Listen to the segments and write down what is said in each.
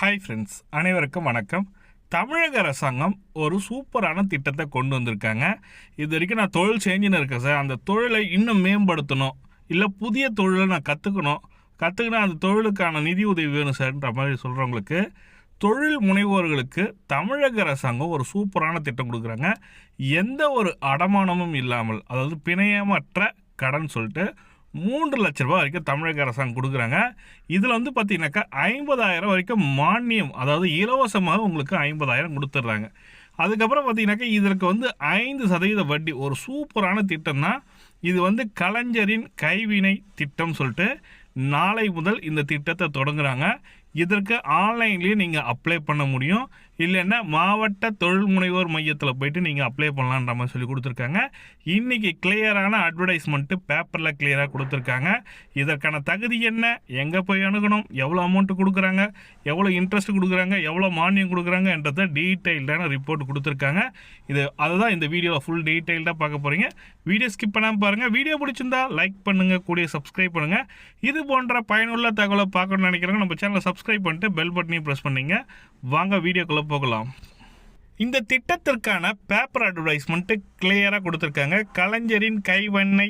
Hi friends அனைவருக்கும் வணக்கம். தமிழக அரசாங்கம் ஒரு சூப்பரான திட்டத்தை கொண்டு வந்திருக்காங்க. இது வரைக்கும் நான் தொழில் செஞ்சுன்னு இருக்கேன் சார். அந்த தொழிலை இன்னும் மேம்படுத்தணும். இல்லை புதிய தொழிலை நான் கற்றுக்கணும் கற்றுக்கினா அந்த தொழிலுக்கான நிதி உதவி வேணும் சார்ன்ற மாதிரி சொல்கிறவங்களுக்கு தொழில் முனைவோர்களுக்கு தமிழக அரசாங்கம் ஒரு சூப்பரான திட்டம் கொடுக்குறாங்க. எந்த ஒரு அடமானமும் இல்லாமல் அதாவது பிணையமற்ற கடன் சொல்லிட்டு மூன்று லட்ச ரூபாய் வரைக்கும் தமிழக அரசாங்கம் கொடுக்குறாங்க. இதில் வந்து பார்த்திங்கனாக்கா ஐம்பதாயிரம் வரைக்கும் மானியம் அதாவது இலவசமாக உங்களுக்கு ஐம்பதாயிரம் கொடுத்துட்றாங்க. அதுக்கப்புறம் பார்த்தீங்கன்னாக்கா இதற்கு வந்து ஐந்து சதவீத வட்டி ஒரு சூப்பரான திட்டம் தான் இது வந்து கலைஞரின் கைவினை திட்டம் சொல்லிட்டு நாளை முதல் இந்த திட்டத்தை தொடங்குறாங்க. இதற்கு ஆன்லைன்லேயே நீங்கள் அப்ளை பண்ண முடியும். இல்லைன்னா மாவட்ட தொழில் முனைவோர் மையத்தில் போயிட்டு நீங்கள் அப்ளை பண்ணலான்ற மாதிரி சொல்லி கொடுத்துருக்காங்க. இன்றைக்கி கிளியரான அட்வர்டைஸ்மெண்ட்டு பேப்பரில் கிளியராக கொடுத்துருக்காங்க. இதற்கான தகுதி என்ன? எங்கே போய் அணுகணும்? எவ்வளோ அமௌண்ட்டு கொடுக்குறாங்க? எவ்வளோ இன்ட்ரெஸ்ட் கொடுக்குறாங்க? எவ்வளோ மானியம் கொடுக்குறாங்கன்றத டீட்டெயில்டான ரிப்போர்ட் கொடுத்துருக்காங்க. இது அதுதான் இந்த வீடியோவில் ஃபுல் டீட்டெயில்டாக பார்க்க போகிறீங்க வீடியோ ஸ்கிப் பண்ணாமல் பாருங்கள் வீடியோ பிடிச்சிருந்தா லைக் பண்ணுங்கள் கூடிய சப்ஸ்கிரைப் பண்ணுங்கள் இது போன்ற பயனுள்ள தகவலை பார்க்கணும்னு நினைக்கிறவங்க நம்ம சேனலை சப்ஸ்கிரைப் பண்ணிட்டு பெல் பட்டனையும் ப்ரெஸ் பண்ணிங்க. வாங்க வீடியோக்குள்ளே போகலாம். இந்த திட்டத்திற்கான பேப்பர் அட்வர்டைஸ்மெண்ட்டு கிளியராக கொடுத்துருக்காங்க. கலைஞரின் கைவண்ணை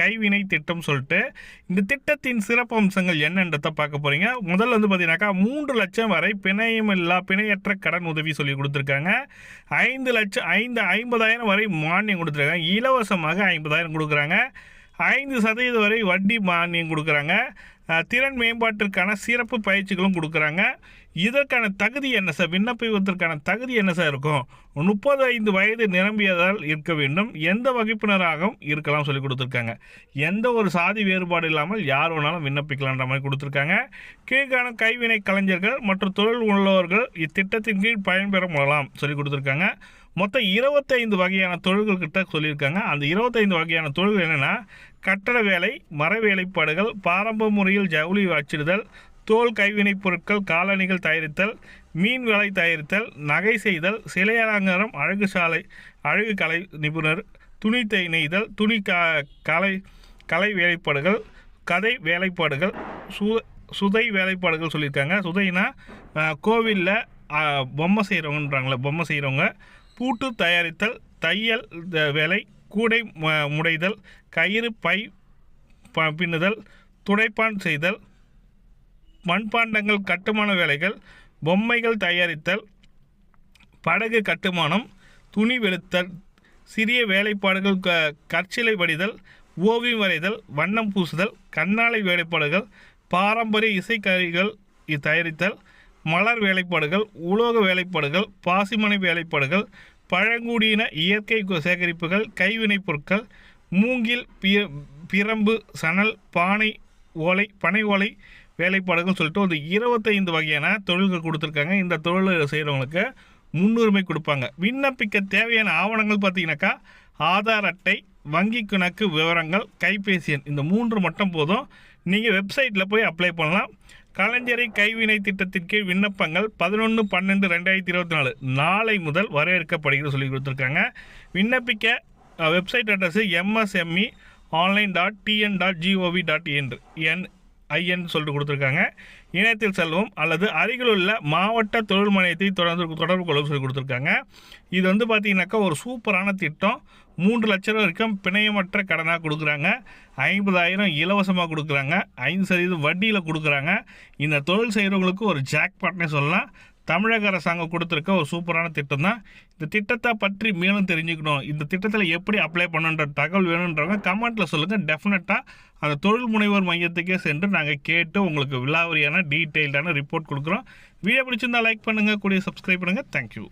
கைவினை திட்டம் சொல்லிட்டு இந்த திட்டத்தின் சிறப்பு அம்சங்கள் என்னன்றதை பார்க்க போகிறீங்க முதல்ல வந்து பார்த்தீங்கன்னாக்கா மூன்று லட்சம் வரை பிணையமில்லா பிணையற்ற கடன் உதவி சொல்லி கொடுத்துருக்காங்க. ஐந்து லட்சம் ஐந்து ஐம்பதாயிரம் வரை மானியம் கொடுத்துருக்காங்க. இலவசமாக ஐம்பதாயிரம் கொடுக்குறாங்க. ஐந்து சதவீதம் வரை வட்டி மானியம் கொடுக்குறாங்க. திறன் மேம்பாட்டிற்கான சிறப்பு பயிற்சிகளும் கொடுக்குறாங்க. இதற்கான தகுதி என்ன சார்? விண்ணப்பிப்பதற்கான தகுதி என்ன சார் இருக்கும்? முப்பது ஐந்து வயது நிரம்பியதால் இருக்க வேண்டும். எந்த வகுப்பினராகவும் இருக்கலாம் சொல்லி கொடுத்துருக்காங்க. எந்த ஒரு சாதி வேறுபாடு இல்லாமல் யார் வேணாலும் விண்ணப்பிக்கலான்ற மாதிரி கொடுத்துருக்காங்க. கீழ்காணும் கைவினை கலைஞர்கள் மற்றும் தொழில் உள்ளவர்கள் இத்திட்டத்தின் கீழ் பயன்பெற முடலாம் சொல்லி கொடுத்துருக்காங்க. மொத்தம் இருபத்தைந்து வகையான தொழில்கள் கிட்ட சொல்லியிருக்காங்க. அந்த இருபத்தைந்து வகையான தொழில்கள் என்னென்னா கட்டட வேலை மர வேலைப்பாடுகள் பாரம்பரிய முறையில் ஜவுளி அச்சிடுதல் தோல் கைவினைப் பொருட்கள் காலணிகள் தயாரித்தல் மீன் வேலை தயாரித்தல் நகை செய்தல் சிலை அலங்காரம் அழகு சாலை அழகு கலை நிபுணர் துணி தை நெய்தல் துணி க கலை கலை வேலைப்பாடுகள் கதை வேலைப்பாடுகள் சு சுதை வேலைப்பாடுகள் சொல்லியிருக்காங்க. சுதைனா கோவிலில் பொம்மை செய்கிறவங்கன்றாங்களே பொம்மை செய்கிறவங்க பூட்டு தயாரித்தல் தையல் வேலை கூடை முடைதல் கயிறு பை ப- பின்னுதல் துடைப்பான் செய்தல் மண்பாண்டங்கள் கட்டுமான வேலைகள் பொம்மைகள் தயாரித்தல் படகு கட்டுமானம் துணி வெளுத்தல் சிறிய வேலைப்பாடுகள் க கற்சிலை வடிதல் ஓவியம் வரைதல் வண்ணம் பூசுதல் கண்ணாலை வேலைப்பாடுகள் பாரம்பரிய இசைக்கருவிகள் தயாரித்தல் மலர் வேலைப்பாடுகள் உலோக வேலைப்பாடுகள் பாசிமனை வேலைப்பாடுகள் பழங்குடியின இயற்கை சேகரிப்புகள் கைவினைப் பொருட்கள் மூங்கில் பிரம்பு சணல் பானை ஓலை பனை ஓலை வேலைப்பாடுகள் சொல்லிட்டு ஒரு இருபத்தைந்து வகையான தொழில்கள் கொடுத்துருக்காங்க. இந்த தொழில் செய்கிறவங்களுக்கு முன்னுரிமை கொடுப்பாங்க. விண்ணப்பிக்க தேவையான ஆவணங்கள் பார்த்தீங்கன்னாக்கா ஆதார் அட்டை வங்கி கணக்கு விவரங்கள் கைபேசி எண் இந்த மூன்று மட்டும் போதும். நீங்கள் வெப்சைட்டில் போய் அப்ளை பண்ணலாம். கலைஞரை கைவினை திட்டத்தின் கீழ் விண்ணப்பங்கள் பதினொன்று பன்னெண்டு ரெண்டாயிரத்தி இருபத்தி நாலு நாளை முதல் வரவேற்கப்படுகிறது சொல்லி கொடுத்துருக்காங்க. விண்ணப்பிக்க website address MSME online dot TN dot GOV dot N N IN சொல்லிட்டு கொடுத்துருக்காங்க. இணையத்தில் செல்வம் அல்லது அருகிலுள்ள மாவட்ட தொழில் மையத்தை தொடர்ந்து தொடர்பு கொள்ள சொல்லி கொடுத்துருக்காங்க. இது வந்து பார்த்தீங்கன்னாக்கா ஒரு சூப்பரான திட்டம். மூன்று லட்சம் ரூபா வரைக்கும் பிணையமற்ற கடனாக கொடுக்குறாங்க. ஐம்பதாயிரம் இலவசமாக கொடுக்குறாங்க. ஐந்து சதவீதம் வட்டியில் கொடுக்குறாங்க. இந்த தொழில் செய்கிறவங்களுக்கு ஒரு ஜாக்பாட்னே சொல்லலாம். தமிழக அரசாங்கம் கொடுத்துருக்க ஒரு சூப்பரான திட்டம் தான் இந்த திட்டத்தை பற்றி மேலும் தெரிஞ்சுக்கணும். இந்த திட்டத்தில் எப்படி அப்ளை பண்ணுன்ற தகவல் வேணுன்றவங்க கமெண்ட்டில் சொல்லுங்கள் டெஃபினட்டாக அந்த தொழில் முனைவோர் மையத்துக்கே சென்று நாங்கள் கேட்டு உங்களுக்கு விலாவரியான டீட்டெயில்டான ரிப்போர்ட் கொடுக்குறோம். வீடியோ பிடிச்சிருந்தால் லைக் பண்ணுங்கள் கூடிய சப்ஸ்கிரைப் பண்ணுங்கள் தேங்க்யூ